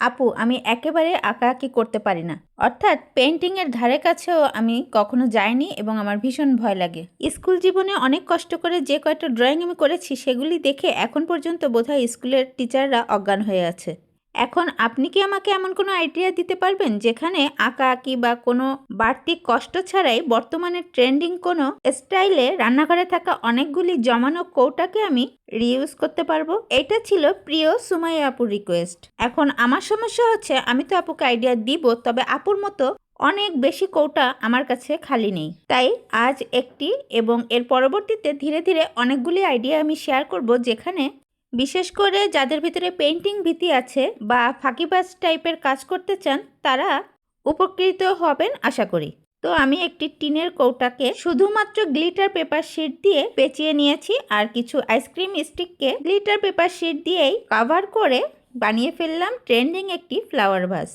আপু, আমি একেবারে আঁকাআঁকি করতে পারি না। অর্থাৎ পেন্টিংয়ের ধারে কাছেও আমি কখনো যাইনি এবং আমার ভীষণ ভয় লাগে। স্কুল জীবনে অনেক কষ্ট করে যে কয়টা ড্রয়িং আমি করেছি, সেগুলি দেখে এখন পর্যন্ত বোধহয় স্কুলের টিচাররা অজ্ঞান হয়ে আছে। এখন আপনি কি আমাকে এমন কোনো আইডিয়া দিতে পারবেন যেখানে আঁকা আঁকি বা কোনো বাড়তি কষ্ট ছাড়াই বর্তমানে ট্রেন্ডিং কোনো স্টাইলে রান্নাঘরে থাকা অনেকগুলি জমানো কৌটাকে আমি রিউজ করতে পারব? এটা ছিল প্রিয় সুমাইয়া আপুর রিকোয়েস্ট এখন আমার সমস্যা হচ্ছে, আমি তো আপুকে আইডিয়া দিব, তবে আপুর মতো অনেক বেশি কৌটা আমার কাছে খালি নেই। তাই আজ একটি এবং এর পরবর্তীতে ধীরে ধীরে অনেকগুলি আইডিয়া আমি শেয়ার করব যেখানে বিশেষ করে যাদের ভিতরে পেন্টিং ভীতি আছে বা ফাঁকিবাজ টাইপের কাজ করতে চান, তারা উপকৃত হবেন আশা করি। তো আমি একটি টিনের কৌটাকে শুধুমাত্র গ্লিটার পেপার শিট দিয়ে পেঁচিয়ে নিয়েছি আর কিছু আইসক্রিম স্টিককে গ্লিটার পেপার শিট দিয়েই কভার করে বানিয়ে ফেললাম ট্রেন্ডিং একটি ফ্লাওয়ার ভাস